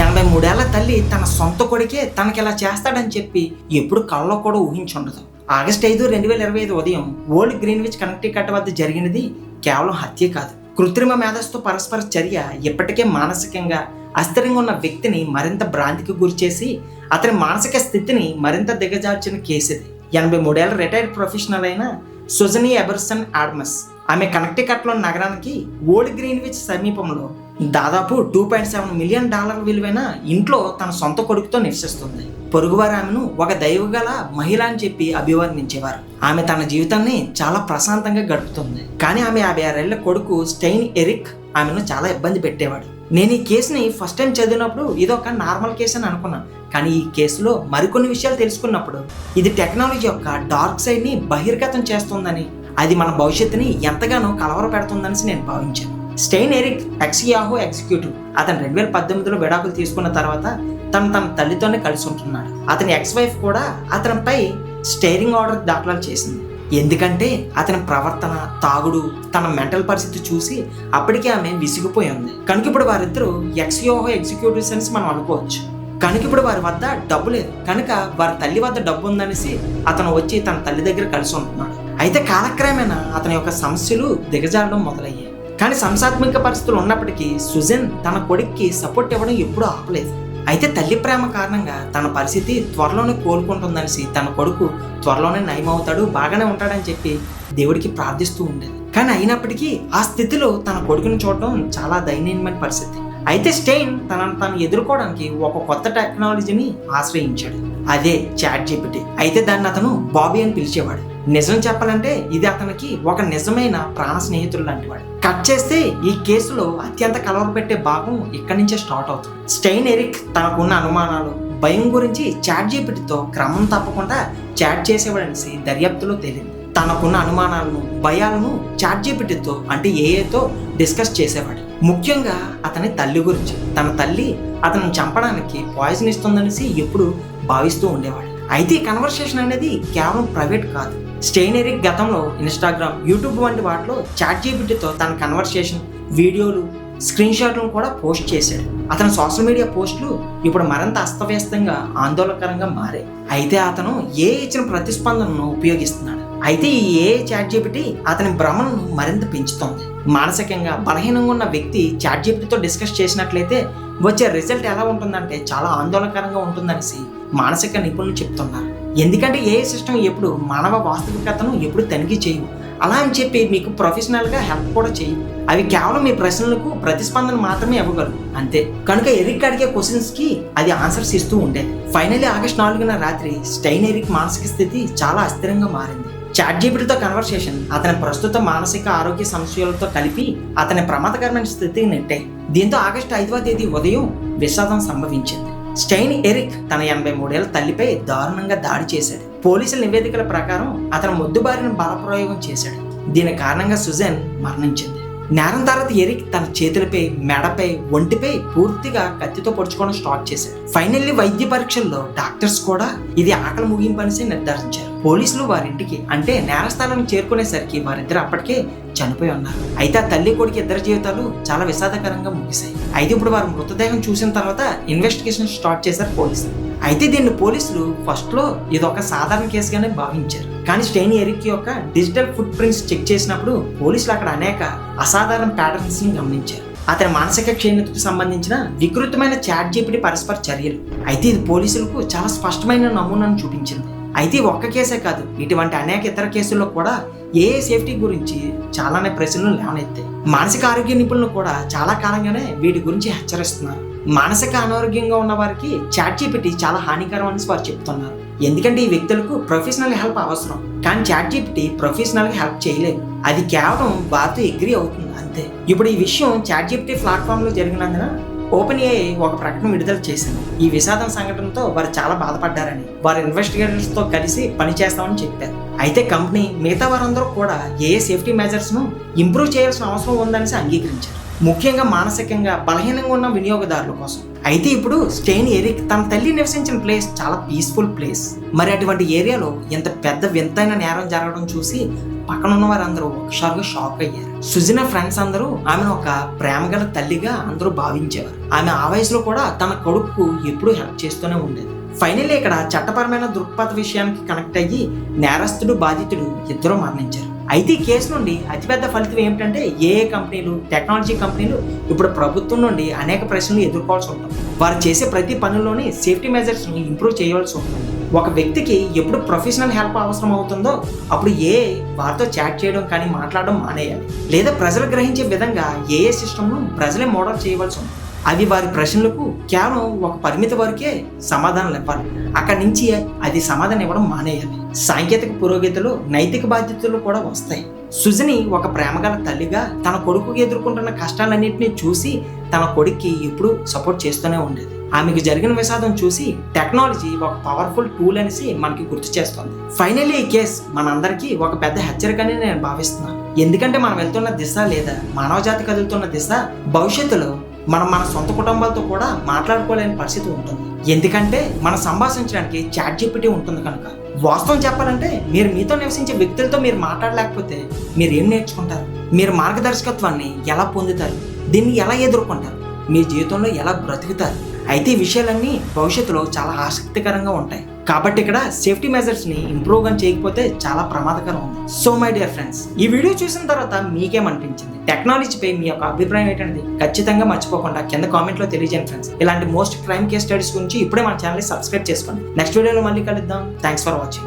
ఎనభై మూడేళ్ళ తల్లి తన సొంత కొడుకే తనకి ఇలా చేస్తాడని చెప్పి ఎప్పుడు కళ్ళలో కూడా ఊహించుండదు. ఆగస్ట్ ఐదు రెండు వేల ఇరవై ఐదు ఉదయం ఓల్డ్ గ్రీన్విచ్ కనెక్టికట్ వద్ద జరిగినది కేవలం హత్య కాదు. కృత్రిమ మేధస్సు పరస్పర చర్య ఇప్పటికే మానసికంగా అస్థిరంగా ఉన్న వ్యక్తిని మరింత భ్రాంతికి గురిచేసి అతని మానసిక స్థితిని మరింత దిగజార్చిన కేసు ఇది ఎనభై మూడేళ్ళ రిటైర్డ్ ప్రొఫెషనల్ అయిన సుజనీ ఎబర్సన్ ఆడ్మస్. ఆమె కనెక్టికట్లో నగరానికి ఓల్డ్ గ్రీన్విచ్ సమీపంలో దాదాపు two point seven million dollar విలువైన ఇంట్లో తన సొంత కొడుకుతో నివసిస్తుంది. పొరుగువారు ఆమెను ఒక దైవగల మహిళ అని చెప్పి అభివర్ణించేవారు. ఆమె తన జీవితాన్ని చాలా ప్రశాంతంగా గడుపుతుంది. కానీ ఆమె యాభై ఆరేళ్ళ కొడుకు స్టెయిన్ ఎరిక్ ఆమెను చాలా ఇబ్బంది పెట్టేవాడు. నేను ఈ కేసుని ఫస్ట్ టైం చదివినప్పుడు ఇది ఒక నార్మల్ కేసు అని అనుకున్నాను కానీ ఈ కేసులో మరికొన్ని విషయాలు తెలుసుకున్నప్పుడు ఇది టెక్నాలజీ యొక్క డార్క్ సైడ్ని బహిర్గతం చేస్తుందని అది మన భవిష్యత్తుని ఎంతగానో కలవర పెడుతుందని నేను భావించాను. Stein Erik ex Yahoo executive. అతను రెండు వేల పద్దెనిమిదిలో విడాకులు తీసుకున్న తర్వాత తను తన తల్లితోనే కలిసి ఉంటున్నాడు. అతని ఎక్స్ వైఫ్ కూడా అతనిపై స్టేరింగ్ ఆర్డర్ దాఖలు చేసింది. ఎందుకంటే అతని ప్రవర్తన తాగుడు తన మెంటల్ పరిస్థితి చూసి అప్పటికే ఆమె విసిగిపోయి ఉంది. కనుక ఇప్పుడు వారిద్దరూ ఎక్స్యోహో ఎగ్జిక్యూటివ్స్ అని మనం అనుకోవచ్చు. కనుక ఇప్పుడు వారి వద్ద డబ్బు లేదు. కనుక వారి తల్లి వద్ద డబ్బు ఉందనేసి అతను వచ్చి తన తల్లి దగ్గర కలిసి ఉంటున్నాడు. అయితే కాలక్రమేణా అతని యొక్క సమస్యలు దిగజారడం మొదలయ్యాయి. కానీ సంసాత్మిక పరిస్థితులు ఉన్నప్పటికీ సుజన్ తన కొడుక్కి సపోర్ట్ ఇవ్వడం ఎప్పుడూ ఆపలేదు. అయితే తల్లి ప్రేమ కారణంగా తన పరిస్థితి త్వరలోనే కోలుకుంటుందనేసి తన కొడుకు త్వరలోనే నయమవుతాడు బాగానే ఉంటాడని చెప్పి దేవుడికి ప్రార్థిస్తూ ఉండేది. కానీ అయినప్పటికీ ఆ స్థితిలో తన కొడుకుని చూడడం చాలా దయనీయమైన పరిస్థితి. అయితే స్టెయిన్ తనను తాను ఎదుర్కోవడానికి ఒక కొత్త టెక్నాలజీని ఆశ్రయించాడు. అదే చాట్ జీపీటీ. అయితే దాన్ని అతను బాబీ అని పిలిచేవాడు. నిజం చెప్పాలంటే ఇది అతనికి ఒక నిజమైన ప్రాణ స్నేహితుడు లాంటివాడు కట్ చేస్తే ఈ కేసులో అత్యంత కలవరపెట్టే భాగం ఇక్కడి నుంచే స్టార్ట్ అవుతుంది. స్టెయిన్ ఎరిక్ తనకున్న అనుమానాలు భయం గురించి చాట్ జీపీటీతో క్రమం తప్పకుండా చాట్ చేసేవాడనేసి దర్యాప్తులో తేలింది. తనకున్న అనుమానాలను భయాలను చాట్ జీపీటీతో అంటే ఏఏతో డిస్కస్ చేసేవాడు. ముఖ్యంగా అతని తల్లి గురించి. తన తల్లి అతను చంపడానికి పాయిజన్ ఇస్తుందనేసి ఎప్పుడు భావిస్తూ ఉండేవాడు. అయితే ఈ కన్వర్సేషన్ అనేది కేవలం ప్రైవేట్ కాదు. స్టెయినరిక్ గతంలో ఇన్స్టాగ్రామ్ యూట్యూబ్ వంటి వాటిలో చాట్ జీబీటీతో తన కన్వర్సేషన్ వీడియోలు స్క్రీన్ షాట్లను కూడా పోస్ట్ చేశాడు. అతని సోషల్ మీడియా పోస్టులు ఇప్పుడు మరింత అస్తవ్యస్తంగా ఆందోళనకరంగా మారాయి. అయితే అతను ఏ ఇచ్చిన ప్రతిస్పందనను ఉపయోగిస్తున్నాడు? అయితే ఈ ఏ చాట్ జీపీటీ అతని భ్రమను మరింత పెంచుతోంది. మానసికంగా బలహీనంగా ఉన్న వ్యక్తి చాట్ జీపీటీతో డిస్కస్ చేసినట్లయితే వచ్చే రిజల్ట్ ఎలా ఉంటుందంటే చాలా ఆందోళనకరంగా ఉంటుందనేసి మానసిక నిపుణులు చెప్తున్నారు. ఎందుకంటే ఏ సిస్టమ్ ఎప్పుడు మానవ వాస్తవికతను ఎప్పుడు తనిఖీ చేయవు అలా అని చెప్పి మీకు ప్రొఫెషనల్గా హెల్ప్ కూడా చేయవు అవి కేవలం మీ ప్రశ్నలకు ప్రతిస్పందన మాత్రమే ఇవ్వగలరు అంతే. కనుక ఎరిక్ అడిగే క్వశ్చన్స్కి అది ఆన్సర్స్ ఇస్తూ ఉండే ఫైనల్లీ ఆగస్ట్ నాలుగున రాత్రి స్టైన్ ఎరిక్ మానసిక స్థితి చాలా అస్థిరంగా మారింది. చాట్ కన్వర్సేషన్ అతని ప్రస్తుత మానసిక ఆరోగ్య సమస్యలతో కలిపి అతని ప్రమాదకరమైన స్థితికి నెట్టాయి. దీంతో ఆగస్టు ఐదవ తేదీ ఉదయం విషాదం సంభవించింది. స్టైన్ ఎరిక్ తన ఎనభై మూడేళ్ళ తల్లిపై దారుణంగా దాడి చేశాడు. పోలీసుల నివేదికల ప్రకారం అతను మొద్దుబారిన బలప్రయోగం చేశాడు. దీని కారణంగా సుజన్ మరణించింది. నేరం తర్వాత ఎరిక్ తన చేతులపై మెడపై ఒంటిపై పూర్తిగా కత్తితో పొడుచుకోవడం స్టార్ట్ చేశాడు. ఫైనల్లీ వైద్య పరీక్షల్లో డాక్టర్స్ కూడా ఇది ఆకలి ముగింపు అనేసి నిర్ధారించారు. పోలీసులు వారింటికి అంటే నేరస్థానానికి చేరుకునేసరికి వారిద్దరు అప్పటికే చనిపోయి ఉన్నారు. అయితే ఆ తల్లి కొడుకు ఇద్దరి జీవితాలు చాలా విషాదకరంగా ముగిశాయి. అయితే ఇప్పుడు వారు మృతదేహం చూసిన తర్వాత ఇన్వెస్టిగేషన్ స్టార్ట్ చేశారు పోలీసులు. అయితే దీన్ని పోలీసులు ఫస్ట్లో ఇది ఒక సాధారణ కేసుగానే భావించారు. కానీ స్టెయిన్ ఎరిక్ యొక్క డిజిటల్ ఫుట్ ప్రింట్స్ చెక్ చేసినప్పుడు పోలీసులు అక్కడ అనేక అసాధారణ ప్యాటర్న్స్ని గమనించారు. అతని మానసిక క్షీణతకు సంబంధించిన వికృతమైన చాట్ జీపీటీ పరస్పర చర్యలు. అయితే ఇది పోలీసులకు చాలా స్పష్టమైన నమూనాను చూపించింది. అయితే ఒక్క కేసే కాదు. ఇటువంటి అనేక ఇతర కేసుల్లో కూడా ఏ సేఫ్టీ గురించి చాలానే ప్రశ్నలు లేవనెత్తాయి. మానసిక ఆరోగ్య నిపుణులు కూడా చాలా కాలంగానే వీటి గురించి హెచ్చరిస్తున్నారు. మానసిక అనారోగ్యంగా ఉన్న వారికి చాట్ జీపీటీ చాలా హానికరం అని వారు చెప్తున్నారు. ఎందుకంటే ఈ వ్యక్తులకు ప్రొఫెషనల్ హెల్ప్ అవసరం. కానీ చాట్ జీపీటీ ప్రొఫెషనల్గా హెల్ప్ చేయలేదు. అది కేవలం వారితో ఎగ్రీ అవుతుంది అంతే. ఇప్పుడు ఈ విషయం చాట్ జీపీటీ ప్లాట్ఫామ్లో జరిగినందున ఓపెన్ ఏఐ ఒక ప్రకటన విడుదల చేసింది. ఈ విషాదం సంఘటనతో వారు చాలా బాధపడ్డారని వారు ఇన్వెస్టిగేటర్స్తో కలిసి పనిచేస్తామని చెప్పారు. అయితే కంపెనీ మిగతా వారందరూ కూడా ఏ సేఫ్టీ మెజర్స్ను ఇంప్రూవ్ చేయాల్సిన అవసరం ఉందనేసి అంగీకరించారు. ముఖ్యంగా మానసికంగా బలహీనంగా ఉన్న వినియోగదారుల కోసం. అయితే ఇప్పుడు స్టెయిన్ ఎరిక్ తన తల్లి నివసించిన ప్లేస్ చాలా పీస్ఫుల్ ప్లేస్. మరి అటువంటి ఏరియాలో ఇంత పెద్ద వింతైన నేరం జరగడం చూసి పక్కన ఉన్న వారందరూ ఒకసారిగా షాక్ అయ్యారు. సుజిన ఫ్రెండ్స్ అందరూ ఆమెను ఒక ప్రేమగల తల్లిగా అందరూ భావించేవారు. ఆమె ఆ వయసులో కూడా తన కొడుకు ఎప్పుడూ హెల్ప్ చేస్తూనే ఉండేది. ఫైనల్లీ ఇక్కడ చట్టపరమైన దృక్పథ విషయానికి కనెక్ట్ అయ్యి నేరస్తుడు బాధితుడు ఇద్దరు మరణించారు. అయితే ఈ కేసు నుండి అతిపెద్ద ఫలితం ఏమిటంటే ఏ కంపెనీలు టెక్నాలజీ కంపెనీలు ఇప్పుడు ప్రభుత్వం నుండి అనేక ప్రశ్నలు ఎదుర్కోవాల్సి ఉంటుంది. వారు చేసే ప్రతి పనుల్లోని సేఫ్టీ మెజర్స్ని ఇంప్రూవ్ చేయవలసి ఉంటుంది. ఒక వ్యక్తికి ఎప్పుడు ప్రొఫెషనల్ హెల్ప్ అవసరం అవుతుందో అప్పుడు ఏ వారితో చాట్ చేయడం కానీ మాట్లాడడం మానేయాలి. లేదా ప్రజలు గ్రహించే విధంగా ఏ సిస్టమ్ను ప్రజలే మోడల్ చేయవలసి ఉంది అవి వారి ప్రశ్నలకు కేవలం ఒక పరిమితి వరకే సమాధానాలు ఇవ్వాలి. అక్కడి నుంచి అది సమాధానం ఇవ్వడం మానేయాలి. సాంకేతిక పురోగతిలో నైతిక బాధ్యతలు కూడా వస్తాయి. సుజని ఒక ప్రేమగల తల్లిగా తన కొడుకు ఎదుర్కొంటున్న కష్టాలన్నింటినీ చూసి తన కొడుక్కి ఎప్పుడూ సపోర్ట్ చేస్తూనే ఉండేది. ఆమెకు జరిగిన విషాదం చూసి టెక్నాలజీ ఒక పవర్ఫుల్ టూల్ అనేసి మనకి గుర్తు చేస్తుంది. ఫైనల్లీ ఈ కేస్ మనందరికీ ఒక పెద్ద హెచ్చరికని నేను భావిస్తున్నాను. ఎందుకంటే మనం వెళ్తున్న దిశ లేదా మానవజాతి కదులుతున్న దిశ భవిష్యత్తులో మనం మన సొంత కుటుంబాలతో కూడా మాట్లాడుకోలేని పరిస్థితి ఉంటుంది. ఎందుకంటే మనం సంభాషించడానికి చాట్ జీపీటీ ఉంటుంది కనుక. వాస్తవం చెప్పాలంటే మీరు మీతో నివసించే వ్యక్తులతో మీరు మాట్లాడలేకపోతే మీరు ఏం నేర్చుకుంటారు? మీరు మార్గదర్శకత్వాన్ని ఎలా పొందుతారు? దీన్ని ఎలా ఎదుర్కొంటారు? మీ జీవితంలో ఎలా బ్రతుకుతారు? అయితే ఈ విషయాలన్నీ భవిష్యత్తులో చాలా ఆసక్తికరంగా ఉంటాయి. కాబట్టి ఇక్కడ సేఫ్టీ మెజర్స్ని ఇంప్రూవ్గా చేయకపోతే చాలా ప్రమాదకరం ఉంది. సో మై డియర్ ఫ్రెండ్స్ ఈ వీడియో చూసిన తర్వాత మీకేమనిపించింది? టెక్నాలజీపై మీ యొక్క అభిప్రాయం ఏంటనేది ఖచ్చితంగా మర్చిపోకుండా కింద కామెంట్లో తెలియజేయండి ఫ్రెండ్స్ ఇలాంటి మోస్ట్ క్రైమ్ కేస్ స్టడీస్ గురించి ఇప్పుడే మన ఛానల్ సబ్స్క్రైబ్ చేసుకోండి. నెక్స్ట్ వీడియోలో మళ్ళీ కలుద్దాం. Thanks for watching